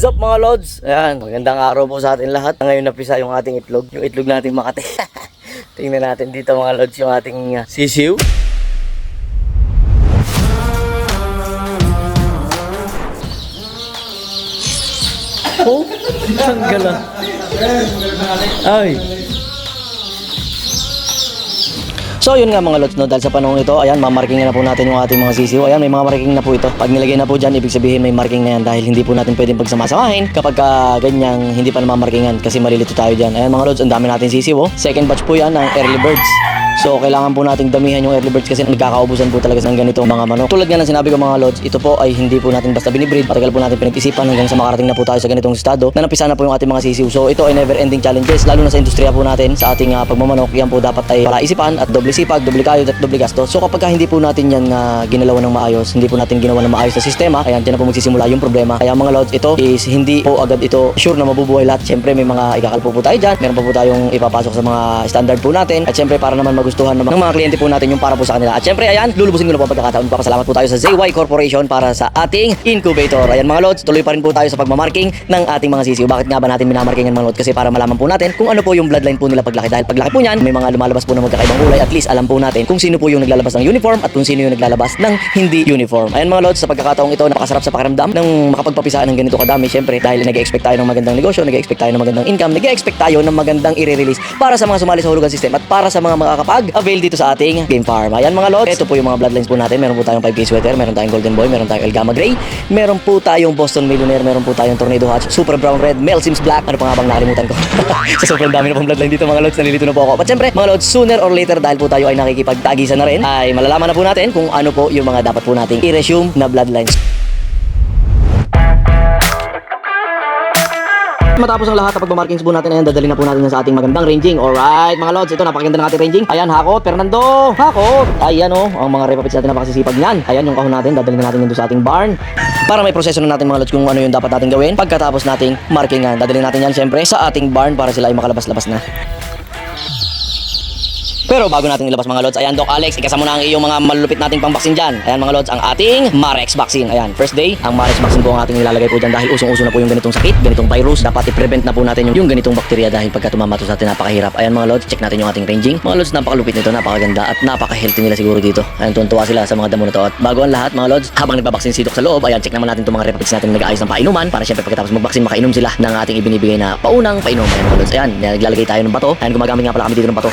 What's up mga lods? Ayan, magandang araw po sa atin lahat. Ngayon napisa yung ating itlog. Yung itlog nating Makati. Tingnan natin dito mga lods yung ating uh, sisiw. Oh, tanggal ah. Ay. So yun nga mga lods no, dahil sa panahon ito, ayan, mamarking na po natin yung ating mga sisiw. Ayan, may mga marking na po ito. Pag nilagay na po dyan, ibig sabihin may marking na yan dahil hindi po natin pwedeng pagsamasamahin kapag ka ganyang hindi pa namamarkingan kasi malilito tayo dyan. Ayan mga lods, ang dami natin sisiw. Oh. Second batch po yan ng early birds. So kailangan po nating damihan yung early birds kasi nagkakaubusan po talaga ng ganito mga manok. Tulad nga ng sinabi ko mga lods, ito po ay hindi po natin basta binibreed. Matagal po natin pinag-isipan hanggang sa makarating na po tayo sa ganitong estado na napisa na po yung ating mga sisiw. So ito ay never ending challenges lalo na sa industriya po natin sa ating uh, pagmamanok. Yan po dapat ay palaisipan at doble sipag, doble kayod at doble. So kapag ka hindi po natin yan uh, ginalawan ng maayos, hindi po natin ginawa ng maayos sa sistema, ayan dyan na po magsisimula yung problema. Kaya mga lods, ito is hindi po agad ito sure na mabubuhay lahat. Siyempre may mga ikakalpo po tayo dyan. Meron pa po tayong ipapasok sa mga standard po natin. At siyempre para naman magustuhan ng ng mga kliyente po natin yung para po sa kanila. At siyempre ayan, lulubusin ko na po ang pagkakataon. Papasalamat po tayo sa ZY Corporation para sa ating incubator. Ayan mga lods, tuloy pa rin po tayo sa pagmamarking ng ating mga sisiw. Bakit nga ba natin minamarking yan mga lods? Kasi para malaman po natin kung ano po yung bloodline po nila paglaki. Dahil paglaki po niyan, may mga lumalabas po na magkakaibang kulay. At least alam po natin kung sino po yung naglalabas ng uniform at kung sino yung naglalabas ng hindi uniform. Ayan mga lods, sa pagkakataong ito, napakasarap sa pakiramdam ng makapagpapisaan ng ganito kadami. Siyempre, dahil nag-expect tayo ng magandang negosyo, nag-expect tayo ng magandang income, nag-expect tayo ng magandang i-release para sa mga sumali sa hulugan system at para sa mga makakapag-avail dito sa ating game farm. Ayan mga lods, ito po yung mga bloodlines po natin. Meron po tayong 5K sweater, meron tayong golden boy, meron tayong El Gamma Gray, meron po tayong Boston Millionaire, meron po tayong Tornado Hatch, Super Brown Red, Mel Sims Black. Ano pa nga bang nakalimutan ko? sa sobrang dami na pong bloodline dito mga lods, nalilito na po ako. But syempre, mga lods, sooner or later dahil po tayo ay nakikipagtagisan na rin, ay malalaman na po natin kung ano po yung mga dapat po nating i-resume na bloodlines. Matapos ang lahat kapag markings po natin ayan, dadali na po natin sa ating magandang ranging. Alright, mga lods, ito napakaganda ng ating ranging. Ayan, hakot, Fernando, hakot. Ayan oh, ang mga repapits natin napakasisipag niyan. Ayan yung kahon natin, dadali na natin doon sa ating barn. Para may proseso na natin mga lods kung ano yung dapat natin gawin. Pagkatapos nating markingan, dadali natin yan syempre sa ating barn para sila ay makalabas-labas na. Pero bago natin ilabas mga lods, ayan Doc Alex, ikasa mo na ang iyong mga malulupit nating pang-vaccine dyan. Ayan mga lods, ang ating Marex vaccine. Ayan, first day, ang Marex vaccine po ang ating nilalagay po dyan dahil usong-uso na po yung ganitong sakit, ganitong virus. Dapat i-prevent na po natin yung, yung ganitong bakterya dahil pagka tumamato sa atin napakahirap. Ayan mga lods, check natin yung ating ranging. Mga lods, napakalupit nito, napakaganda at napaka-healthy nila siguro dito. Ayan, tuwan-tuwa sila sa mga damo na to. At bago ang lahat mga lods, habang nagbabaksin si Doc sa loob, ayan, check naman natin itong mga repapits natin na nag-aayos ng painuman para syempre pagkatapos mag-vaccine makainom sila ng ating ibinibigay na paunang painom. Ayan mga lods, ayan, naglalagay tayo ng bato. Ayan, gumagamit nga pala kami dito ng bato.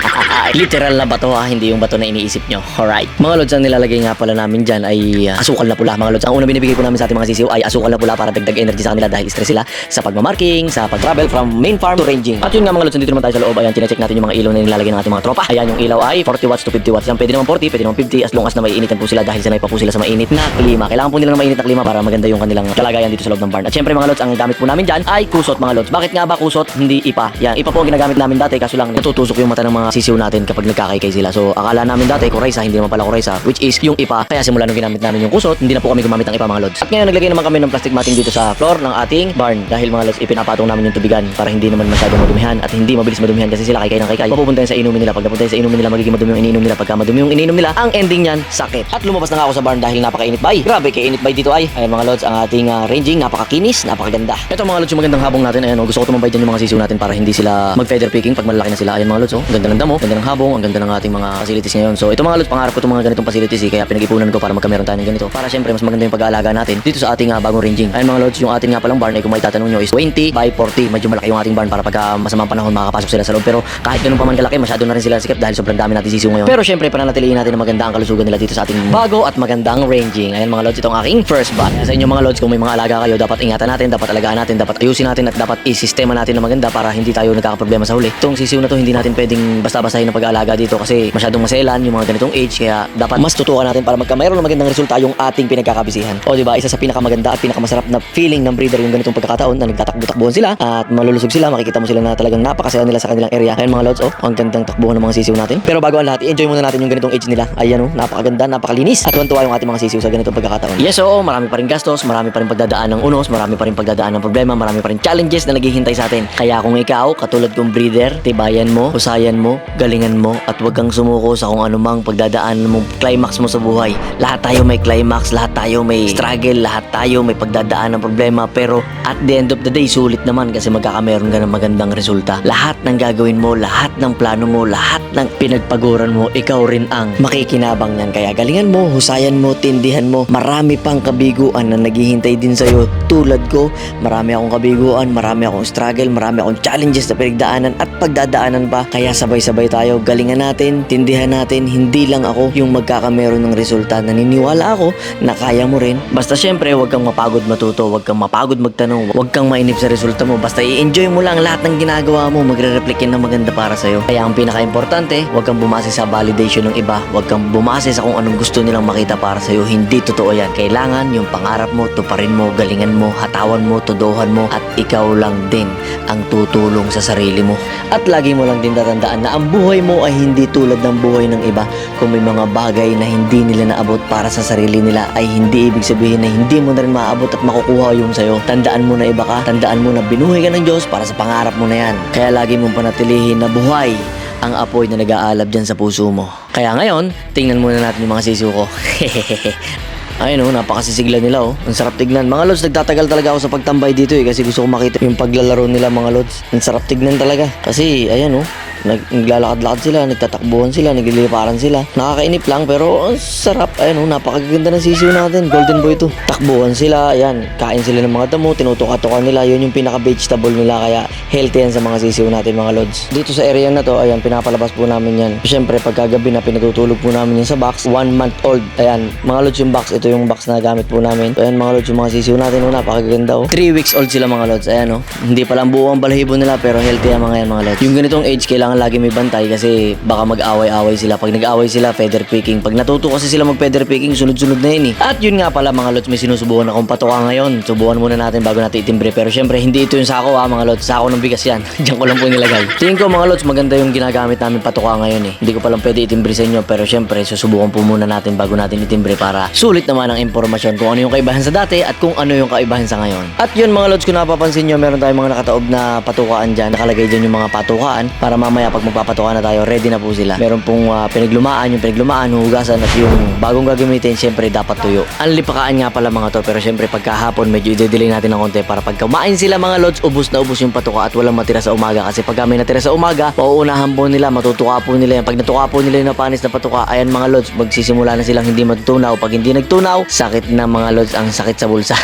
Literal na bato ha, hindi yung bato na iniisip nyo. Alright. Mga lods, ang nilalagay nga pala namin dyan ay uh, asukal na pula. Mga lods, ang unang binibigay po namin sa ating mga sisiw ay asukal na pula para dagdag energy sa kanila dahil stress sila sa pagmamarking, sa pag-travel from main farm to ranging. At yun nga mga lods, dito naman tayo sa loob. Ayan, chinecheck natin yung mga ilaw na nilalagay ng ating mga tropa. Ayan, yung ilaw ay 40 watts to 50 watts. Yan, pwede naman 40, pwede naman 50 as long as na may initan po sila dahil sanay pa po sila sa mainit na klima. Kailangan po nila ng mainit na klima para maganda yung kanilang kalagayan dito sa loob ng barn. At syempre mga lods, ang gamit po namin dyan ay kusot mga lods. Bakit nga ba kusot, hindi ipa? Yan, ipa po ang ginagamit namin dati kaso lang natutusok yung mata ng mga sisiw natin kapag nagkakaykay sila. So akala namin dati kuraysa, hindi naman pala kuraysa, which is yung ipa. Kaya simula nung ginamit namin yung kusot, hindi na po kami gumamit ng ipa mga lods. At ngayon naglagay naman kami ng plastic matting dito sa floor ng ating barn dahil mga lods ipinapatong namin yung tubigan para hindi naman masyadong madumihan at hindi mabilis madumihan kasi sila kaikay ng kaikay. Mapupunta sa inumin nila. Pag napunta sa inumin nila, magiging madumi yung iniinom nila. Pagka madumi yung iniinom nila, ang ending niyan, sakit. At lumabas na nga ako sa barn dahil napakainit bay. Grabe, kainit bay dito ay. Ayan mga lods, ang ating uh, ranging, napakakinis, napakaganda. Ito mga lods, yung magandang habong natin. Ayan, oh, gusto ko tumambay dyan yung mga sisiw natin para hindi sila mag-feather picking pag malaki na sila. Ayan mga lods, oh, ganda ng damo, ang ganda ng habong, ang ganda ng ating mga facilities ngayon. So ito mga lods, pangarap ko itong mga ganitong facilities eh, kaya pinag-ipunan ko para magkameron tayo ng ganito. Para syempre mas maganda yung pag-aalaga natin dito sa ating uh, bagong ranging. Ayan mga lods, yung ating nga palang barn ay kung may tatanong nyo is 20 by 40. Medyo malaki yung ating barn para pagka masamang panahon makakapasok sila sa loob. Pero kahit ganun pa man kalaki, masyado na rin sila sikap dahil sobrang dami natin sisiw ngayon. Pero syempre pananatilihin natin na maganda ang kalusugan nila dito sa ating bago at magandang ranging. Ayan mga lods, itong aking first bat. Sa inyo mga lods, kung may mga alaga kayo, dapat ingatan natin, dapat alagaan natin, dapat ayusin natin at dapat i-sistema natin na maganda para hindi tayo nagkakaproblema sa huli. Itong sisiw na to, hindi natin pwedeng basta-basahin ng pag-aalaga dito kasi masyadong maselan yung mga ganitong age kaya dapat mas tutukan natin para magka mayroon ng magandang resulta yung ating pinagkakabisihan. O di ba, isa sa pinakamaganda at pinakamasarap na feeling ng breeder yung ganitong pagkakataon na nagtatakbo-takbuhan sila at malulusog sila, makikita mo sila na talagang napakasaya nila sa kanilang area. Ayun mga lods, oh, ang gandang takbuhan ng mga sisiw natin. Pero bago ang lahat, i-enjoy muna natin yung ganitong age nila. Ayan oh, napakaganda, napakalinis at tuwan-tuwa yung ating mga sisiw sa ganitong pagkakataon. Yes, oo, marami pa rin gastos, marami pa rin pagdadaan ng unos, marami pa rin pagdadaan ng problema, marami pa rin challenges na naghihintay sa atin. Kaya kung ikaw, katulad kong breeder, tibayan mo, husayan mo, mo, galingan mo, at huwag kang sumuko sa kung anumang pagdadaanan mong climax mo sa buhay. Lahat tayo may climax, lahat tayo may struggle, lahat tayo may pagdadaan ng problema, pero at the end of the day, sulit naman kasi magkakameron ka ng magandang resulta. Lahat ng gagawin mo, lahat ng plano mo, lahat ng pinagpaguran mo, ikaw rin ang makikinabang yan. Kaya galingan mo, husayan mo, tindihan mo. Marami pang kabiguan na naghihintay din sa'yo tulad ko. Marami akong kabiguan, marami akong struggle, marami akong challenges na pinagdaanan at pagdadaanan pa. Kaya sabay-sabay tayo, galingan natin, tindihan natin, hindi lang ako yung magkakameron ng resulta. Naniniwala ako na kaya mo rin. Basta syempre, huwag kang mapagod matuto, huwag kang mapagod magtanong, huwag kang mainip sa resulta mo. Basta i-enjoy mo lang lahat ng ginagawa mo, magre-reflect yan ng maganda para sa'yo. Kaya ang pinaka-importante, huwag kang bumase sa validation ng iba, huwag kang bumase sa kung anong gusto nilang makita para sa'yo. Hindi totoo yan. Kailangan yung pangarap mo, tuparin mo, galingan mo, hatawan mo, tuduhan mo, at ikaw lang din ang tutulong sa sarili mo. At lagi mo lang din tatandaan na ang buhay mo ay hindi tulad ng buhay ng iba. Kung may mga bagay na hindi nila naabot para sa sarili nila ay hindi ibig sabihin na hindi mo na rin maabot at makukuha yung sa'yo. Tandaan mo na iba ka, tandaan mo na binuhay ka ng Diyos para sa pangarap mo na yan. Kaya lagi mong panatilihin na buhay ang apoy na nag-aalab dyan sa puso mo. Kaya ngayon, tingnan muna natin yung mga sisuko. Ayun oh, napakasisigla nila oh. Ang sarap tignan. Mga lods, nagtatagal talaga ako sa pagtambay dito eh kasi gusto ko makita yung paglalaro nila mga lods. Ang sarap tignan talaga. Kasi ayan oh, nag naglalakad-lakad sila, nagtatakbuhan sila, nagliliparan sila. Nakakainip lang pero ang sarap. Ayun oh, napakaganda ng sisiw natin. Golden boy to. Takbuhan sila, ayan. Kain sila ng mga damo, tinutuka-tuka nila. Yun yung pinaka-vegetable nila kaya healthy yan sa mga sisiw natin mga lods. Dito sa area na to, ayan, pinapalabas po namin yan. Siyempre, pagkagabi na pinatutulog po namin yan sa box, one month old. Ayan, mga lods yung box, ito yung box na gamit po namin. Ayan mga lods, yung mga sisiw natin, oh, napakaganda oh. 3 weeks old sila mga lods, ayan oh. Hindi pa lang buo ang balahibo nila pero healthy ang mga yan mga lods. Yung ganitong age, kailangan lagi may bantay kasi baka mag-away-away sila. Pag nag-away sila, feather picking. Pag natuto kasi sila mag-feather picking, sunod-sunod na yun eh. At yun nga pala mga lods, may sinusubukan akong patuka ngayon. Subukan muna natin bago natin itimbre. Pero syempre, hindi ito yung sako ha mga lods. Sako ng bigas yan. Diyan ko lang po nilagay. Tingin ko mga lods, maganda yung ginagamit namin patuka ngayon eh. Hindi ko pa lang pwede itimbre sa inyo. Pero syempre, susubukan po muna natin bago natin itimbre para sulit naman ang impormasyon kung ano yung kaibahan sa dati at kung ano yung kaibahan sa ngayon. At yun mga lods, kung napapansin nyo, meron tayong mga nakataob na patukaan dyan. Nakalagay dyan yung mga patukaan para mamaya pag magpapatuka na tayo, ready na po sila. Meron pong ah, pinaglumaan, yung pinaglumaan, hugasan at yung bagong gagamitin, syempre dapat tuyo. Ang lipakaan nga pala mga to, pero syempre pagkahapon medyo i-delay natin ng konti para pag kumain sila mga lods, ubus na ubus yung patuka at walang matira sa umaga. Kasi pag may natira sa umaga, pauunahan po nila, matutuka po nila yan. Pag natuka po nila yung napanis na patuka, ayan mga lods, magsisimula na silang hindi matutunaw. Pag hindi nagtunaw, sakit na mga lods, ang sakit sa bulsa.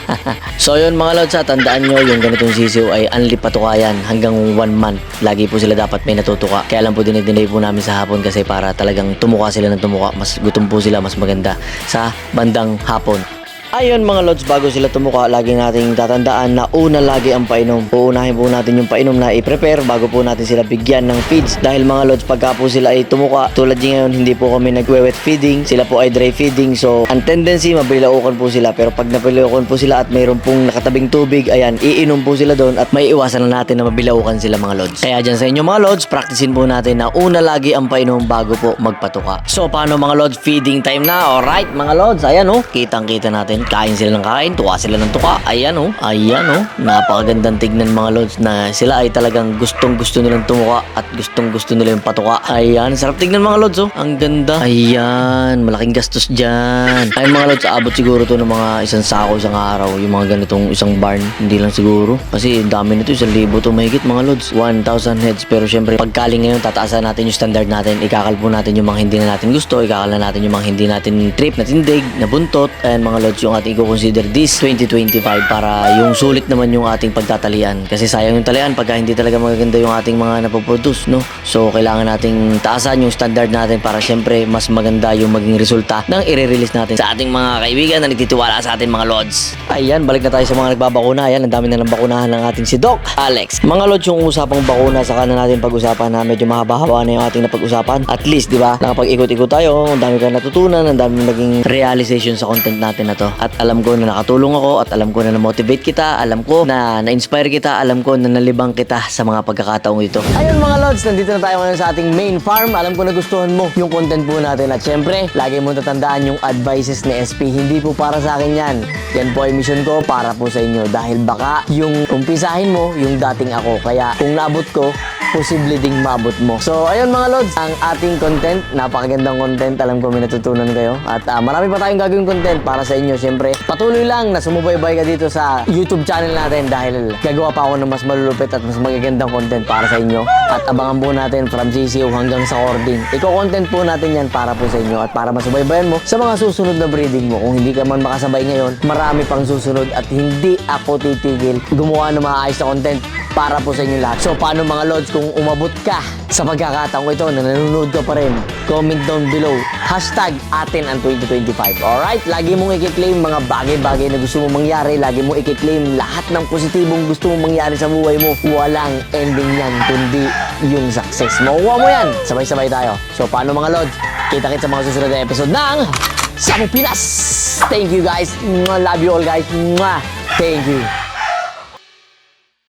so yun mga lods, ha, tandaan nyo, yung ganitong sisiw ay unli patuka yan hanggang one month. Lagi po sila dapat may natutuka. Kaya lang po dinidinay po namin sa hapon kasi para talagang tumuka sila ng tumuka. Mas gutom po sila, mas maganda sa bandang hapon. Ayun mga lods, bago sila tumuka, lagi nating tatandaan na una lagi ang painom. Uunahin po natin yung painom na i-prepare bago po natin sila bigyan ng feeds. Dahil mga lods, pagka po sila ay tumuka, tulad din ngayon, hindi po kami nagwe-wet feeding. Sila po ay dry feeding. So, ang tendency, mabilaukan po sila. Pero pag nabilaukan po sila at mayroon pong nakatabing tubig, ayan, iinom po sila doon at may iwasan na natin na mabilaukan sila mga lods. Kaya dyan sa inyo mga lods, practicein po natin na una lagi ang painom bago po magpatuka. So, paano mga lods? Feeding time na. Alright mga lods, ayan oh, kitang-kita natin. Kain sila ng kain, tuka sila ng tuka. Ayan oh, ayan oh. Napakagandang tignan mga lods na sila ay talagang gustong gusto nilang tumuka at gustong gusto nila yung patuka. Ayan, sarap tignan mga lods oh. Ang ganda. Ayan, malaking gastos dyan. Ayan mga lods, abot siguro to ng mga isang sako isang araw. Yung mga ganitong isang barn. Hindi lang siguro. Kasi dami nito, isang libo to mahigit mga lods. 1,000 heads. Pero syempre, pagkaling ngayon, tataasan natin yung standard natin. Ikakalpo natin yung mga hindi na natin gusto. Ikakal na natin yung mga hindi natin trip, na tindig, na. Ayan mga lods, yung ating i-consider this 2025 para yung sulit naman yung ating pagtatalian. Kasi sayang yung talian pagka hindi talaga magaganda yung ating mga napoproduce, no? So, kailangan nating taasan yung standard natin para syempre mas maganda yung maging resulta ng i-release natin sa ating mga kaibigan na nagtitiwala sa ating mga lods. Ayan, balik na tayo sa mga nagbabakuna. Ayan, ang dami na ng bakunahan ng ating si Doc Alex. Mga lods, yung usapang bakuna, saka na natin pag-usapan na medyo mahaba-haba na yung ating napag-usapan. At least, di ba, nakapag-ikot-ikot tayo, ang dami ka natutunan, ang dami naging realization sa content natin na to. At alam ko na nakatulong ako at alam ko na na-motivate kita, alam ko na na-inspire kita, alam ko na nalibang kita sa mga pagkakataong ito. Ayun mga lods, nandito na tayo ngayon sa ating main farm. Alam ko nagustuhan mo yung content po natin at syempre, lagi mo tatandaan yung advices ni SP. Hindi po para sa akin yan. Yan po ay mission ko para po sa inyo dahil baka yung umpisahin mo yung dating ako. Kaya kung naabot ko, posible ding maabot mo. So, ayun mga Lods, ang ating content, napakagandang content. Alam ko may natutunan kayo. At ah, marami pa tayong gagawin content para sa inyo. Siyempre, patuloy lang na sumubaybay ka dito sa YouTube channel natin dahil gagawa pa ako ng mas malulupit at mas magagandang content para sa inyo. At abangan po natin from GCO hanggang sa Cording. Iko-content po natin yan para po sa inyo at para masubaybayan mo sa mga susunod na breeding mo. Kung hindi ka man makasabay ngayon, marami pang susunod at hindi ako titigil gumawa ng maayos na content para po sa inyo lahat. So, paano mga Lods kung umabot ka sa pagkakataong ito na nanonood ka pa rin? Comment down below. Hashtag atin ang 2025. Alright? Lagi mong i-claim mga bagay-bagay na gusto mong mangyari. Lagi mong i-claim lahat ng positibong gusto mong mangyari sa buhay mo. Walang ending yan, kundi yung success. Makukuha mo yan. Sabay-sabay tayo. So, paano mga Lods? Kita-kits sa mga susunod na episode ng Sabong Pinas! Thank you guys! Love you all guys! Thank you!